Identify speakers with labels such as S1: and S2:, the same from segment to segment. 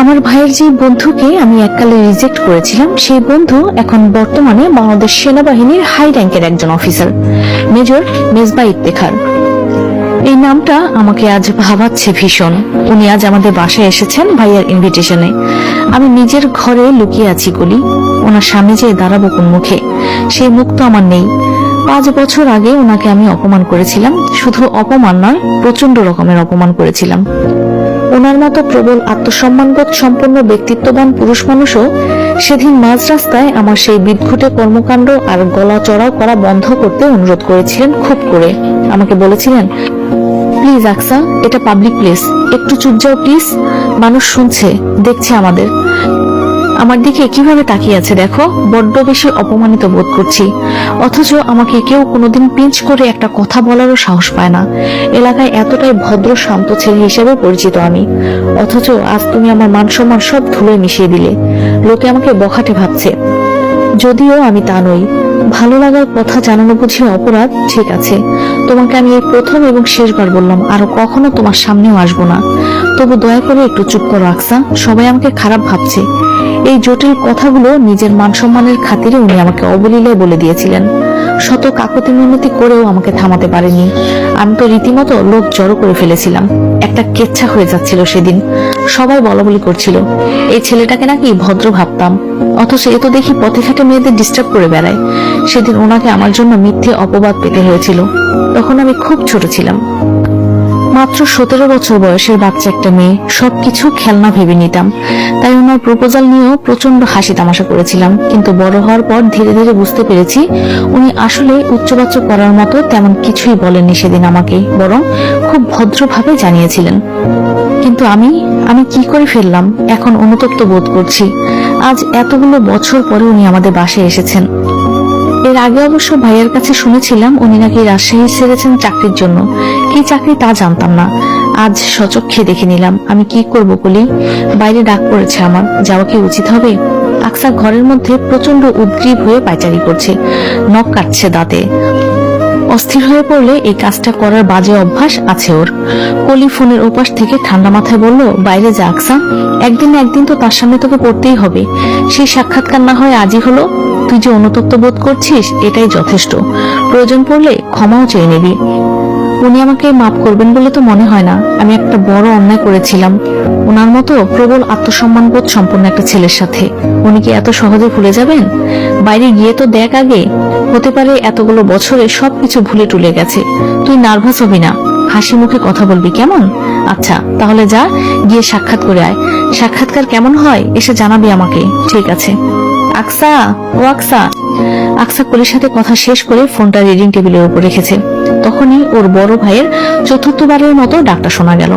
S1: আমার ভাইয়ের যে বন্ধুকে আমি এককালে রিজেক্ট করেছিলাম, সেই বন্ধু এখন বর্তমানে বাংলাদেশ সেনাবাহিনীর হাই র্যাঙ্কের একজন অফিসার মেজর মেজবা ইফতেখার। এই নামটা আমাকে আজ ভাবাচ্ছে ভীষণ। উনি আজ আমাদের বাসায় এসেছেন ভাইয়ার ইনভিটেশনে আমি নিজের ঘরে লুকিয়ে আছি কলি ওনার সামনে যেয়ে দাঁড়াবো কোন মুখে, সেই মুখ তো আমার নেই। পাঁচ বছর আগে ওনাকে আমি অপমান করেছিলাম। শুধু অপমান নয় প্রচণ্ড রকমের অপমান করেছিলাম। ওনার মতো প্রবল আত্মসম্মানবোধ সম্পন্ন ব্যক্তিত্ববান পুরুষ মানুষও সেদিন মাঝ রাস্তায় আমার সেই বিদঘুটে কর্মকাণ্ড আর গলা চড়াও করা বন্ধ করতে অনুরোধ করেছিলেন খুব করে। আমাকে বলেছিলেন, প্লিজ, আকসা, এটা পাবলিক প্লেস। একটু চুপ যাও, প্লিজ। মানুষ শুনছে, দেখছে আমাদের। আমার দিকে কীভাবে তাকিয়ে আছে দেখো? বড্ড বেশি অপমানিত বোধ করছি। অথচ আমাকে কেউ কোনোদিন পিঞ্চ করে একটা কথা বলারও সাহস পায় না। এলাকায় এতটাই ভদ্র, শান্ত ছেলে হিসেবে পরিচিত আমি। অথচ আজ তুমি আমার মান সম্মান সব ধুলোয় মিশিয়ে দিলে। লোকে আমাকে বখাটে ভাবছে। যদিও আমি তা নই। ভালো লাগার কথা জানানো বুঝি অপরাধ? ঠিক আছে। তোমাকে আমি এই প্রথম এবং শেষবার বললাম। আর কখনো তোমার সামনেও আসব না। তবু দয়া করে একটু চুপ করো, আকসা। সবাই আমাকে খারাপ ভাবছে। এই জটিল কথাগুলো নিজের মান সম্মানের খাতিরে উনি আমাকে অবলীলায় বলে দিয়েছিলেন। শত কাকতি মিনতি করেও আমাকে থামাতে পারেনি। আমি তো রীতিমতো লোক জড়ো করে ফেলেছিলাম। একটা কেচ্ছা হয়ে যাচ্ছিল সেদিন। সবাই বলা বলি করছিল, এই ছেলেটাকে নাকি ভদ্র ভাবতাম। অথচ এ তো দেখি পথে ঘাটে মেয়েদের ডিস্টার্ব করে বেড়ায়। সেদিন ওনাকে আমার জন্য মিথ্যে অপবাদ পেতে হয়েছিল। তখন আমি খুব ছোট ছিলাম। মাত্র সতেরো বছর বয়সের বাচ্চা একটা মেয়ে, সবকিছু খেলনা ভেবে নিতাম। তাই ওনার প্রপোজাল নিয়েও প্রচণ্ড হাসি তামাশা করেছিলাম। কিন্তু বড় হওয়ার পর ধীরে ধীরে বুঝতে পেরেছি, উনি আসলে উচ্চবাচ্য করার মতো তেমন কিছুই বলেননি সেদিন আমাকে, বরং খুব ভদ্রভাবে জানিয়েছিলেন। কিন্তু আমি আমি কি করে ফেললাম? এখন অনুতপ্ত বোধ করছি। আজ এতগুলো বছর পরে উনি আমাদের বাসায় এসেছেন। এর আগে অবশ্য ভাইয়ের কাছে শুনেছিলাম উনি নাকি রাজশাহী ছেড়েছেন চাকরির জন্য। কি চাকরি তা জানতাম না। আজ সচক্ষে দেখে নিলাম। আমি কি করব বলি বাইরে ডাক পড়েছে আমার। যাওয়া কি উচিত হবে? আকসা ঘরের মধ্যে প্রচণ্ড উদ্গ্রীব হয়ে পায়চারি করছে। নখ কাটছে দাঁতে। অস্থির হয়ে পড়লে এই কাজটা করার বাজে অভ্যাস আছে ওর। কলি ফোনের ওপাশ থেকে ঠান্ডা মাথায় বলল, বাইরে যা আকসা একদিন একদিন তো তার সামনে তোকে পড়তেই হবে। সেই সাক্ষাৎকার না হয় আজই হলো। তুই যে অনুতপ্ত বোধ করছিস, এটাই যথেষ্ট। প্রয়োজন পড়লে ক্ষমাও চেয়ে নিবি। উনি আমাকে মাফ করবেন বলে তো মনে হয় না। আমি একটা বড় অন্যায় করেছিলাম। ওনার মতো প্রবল আত্মসম্মানবোধ সম্পন্ন একটা ছেলের সাথে। উনি কি এত সহজে ভুলে যাবেন? বাইরে গিয়ে তো দেখ আগে। হতে পারে এতগুলো বছরে সবকিছু ভুলে টুলে গেছে। তুই নার্ভাস হবি না। হাসি মুখে কথা বলবি কেমন? আচ্ছা তাহলে যা, গিয়ে সাক্ষাৎ করে আয়। সাক্ষাৎকার কেমন হয়, এসে জানাবি আমাকে। ঠিক আছে। আকসা, ও আকসা। আকসা কলির সাথে কথা শেষ করে ফোনটা রিডিং টেবিলের উপর রেখেছে। তখনই ওর বড় ভাইয়ের চতুর্থবারের মতো ডাকটা শোনা গেল।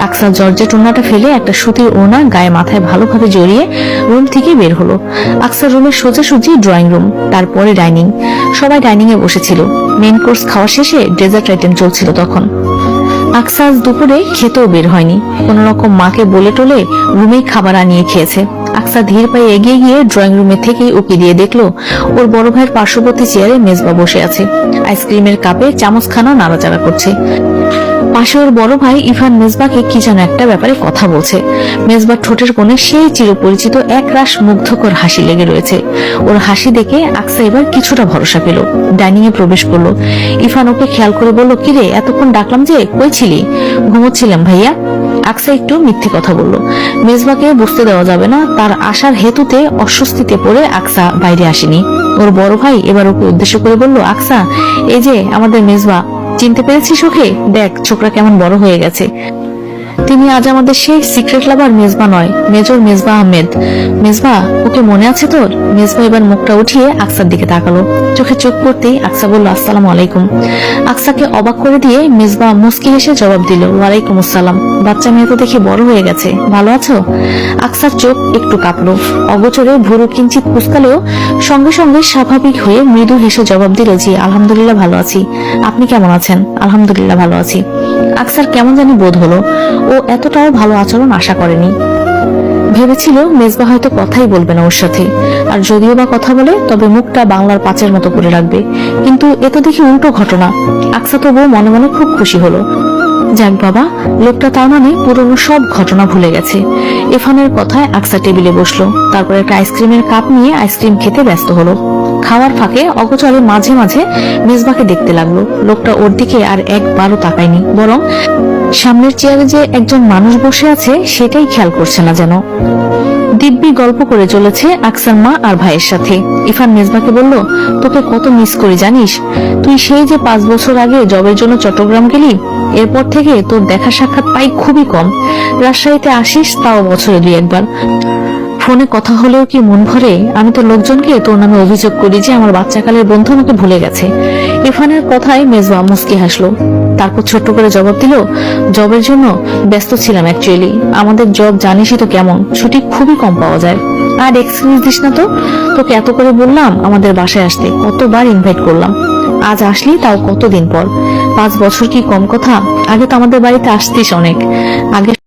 S1: আকসা জর্জেট ওনাটা ফেলে একটা সুতির ওনা গায়ে মাথায় ভালোভাবে জড়িয়ে রুম থেকে বের হলো। আকসার রুমের সোজাসুজি ড্রয়িং রুম, তারপরে ডাইনিং। সবাই ডাইনিং এ বসেছিল। মেন কোর্স খাওয়া শেষে ডেজার্ট আইটেম চলছিল তখন। আকসা আজ দুপুরে খেতেও বের হয়নি। কোন রকম মাকে বলে টোলে রুমেই খাবার আনিয়ে খেয়েছে। আকসা ধীর পায়ে এগিয়ে গিয়ে ড্রয়িং রুমে থেকেই উকি দিয়ে দেখল, ওর বড় ভাইয়ের পার্শ্ববর্তী চেয়ারে মেজবা বসে আছে। আইসক্রিমের কাপে চামচখানা নাড়াচাড়া করছে। পাশে ওর বড় ভাই ইভান মেজবাকে কি যেন একটা ব্যাপারে কথা বলছে। মেজবার ঠোঁটের কোণে সেই চিরপরিচিত এক রাস মুগ্ধকর হাসি লেগে রয়েছে। ওর হাসি দেখে আকসা এবার কিছুটা ভরসা পেল। ডাইনিং এ প্রবেশ করল। ইফান ওকে খেয়াল করে বলল, কিরে, এতক্ষণ ডাকলাম যে, কই ছিলি? ঘুমোচ্ছিলাম, ভাইয়া। আকসা একটু মিথ্যে কথা বলল। মেজবাকে বুঝতে দেওয়া যাবে না, তার আসার হেতুতে অস্বস্তিতে পড়ে আকসা বাইরে আসেনি। ওর বড় ভাই এবার ওকে উদ্দেশ্য করে বলল, আকসা, এই যে, আমাদের মেজবা চিনতে পেরেছিস ওকে? দেখ ছোকরা কেমন বড় হয়ে গেছে। তিনি আজ আমাদের সেই সিক্রেট লাভার মেজবা নয়, মেজর মেজবা আহমেদ। মেজবা, ওকে মনে আছে তোর? মেজবা এবার মুখটা উঠিয়ে আকসার দিকে তাকালো। চোখে চোখ পড়তেই আকসা বলল, আসসালামু আলাইকুম। আকসাকে অবাক করে দিয়ে মেজবা মুস্কি হেসে জবাব দিল, ওয়ালাইকুম আসসালাম। বাচ্চা মেয়ে তো দেখে বড় হয়ে গেছে। ভালো আছো? আকসার চোখ একটু কাঁপলো। অগোচরে ভুরু কিঞ্চিত কুচকালেও সঙ্গে সঙ্গে স্বাভাবিক হয়ে মৃদু হেসে জবাব দিল, জি, আলহামদুলিল্লাহ ভালো আছি। আপনি কেমন আছেন? আলহামদুলিল্লাহ ভালো আছি। আকসার কেমন জানি বোধ হলো। ও এতটাও ভালো আচরণ আশা করেনি। ভেবেছিল মেজবা হয়তো কথাই বলবে না ওর সাথে। আর যদিও বা কথা বলে, তবে মুখটা বাংলার পাঁচের মতো করে রাখবে। কিন্তু এ তো দেখি উল্টো ঘটনা। আকসা তবুও মনে মনে খুব খুশি হলো। যাক বাবা, লোকটা তার মানে পুরনো সব ঘটনা ভুলে গেছে। এফানের কথায় আকসা টেবিলে বসল, তারপর একটা আইসক্রিমের কাপ নিয়ে আইসক্রিম খেতে ব্যস্ত হলো। খাওয়ার ফাঁকে অগচরে মাঝে মাঝে মেজবাকে দেখতে লাগল, লোকটা ওর দিকে আর একবারও তাকায়নি, বরং সামনের চেয়ারে যে একজন মানুষ বসে আছে, সেটাই খেয়াল করছে না যেন। দিব্যি গল্প করে চলেছে আকসার মা আর ভাইয়ের সাথে। ইফান মেজবাকে বলল, তোকে কত মিস করি জানিস? তুই সেই যে পাঁচ বছর আগে জবের জন্য চট্টগ্রাম গেলি, এরপর থেকে তোর দেখা সাক্ষাৎ পাই খুবই কম। রাজশাহীতে আসিস তাও বছরে দুই একবার। ফোনে কথা হলেও কি মন ভরে? আমি তো লোকজনকে তোর নামে অভিযোগ করি যে আমার বাচ্চাকালের বন্ধু আমাকে ভুলে গেছে। ইরফানের কথায় মেজবা মুস্কি হাসলো। তারপর ছোট্ট করে জবাব দিল, জবের জন্য ব্যস্ত ছিলাম অ্যাকচুয়ালি আমাদের জব জানিসই তো কেমন, ছুটি খুবই কম পাওয়া যায়। আর এক্সকিউজ দিস না তো, তোকে এত করে বললাম আমাদের বাসায় আসতে, কতবার ইনভাইট করলাম। আজ আসলি তাও কতদিন পর? পাঁচ বছর কি কম কথা? আগে তো আমাদের বাড়িতে আসতিস অনেক। আগে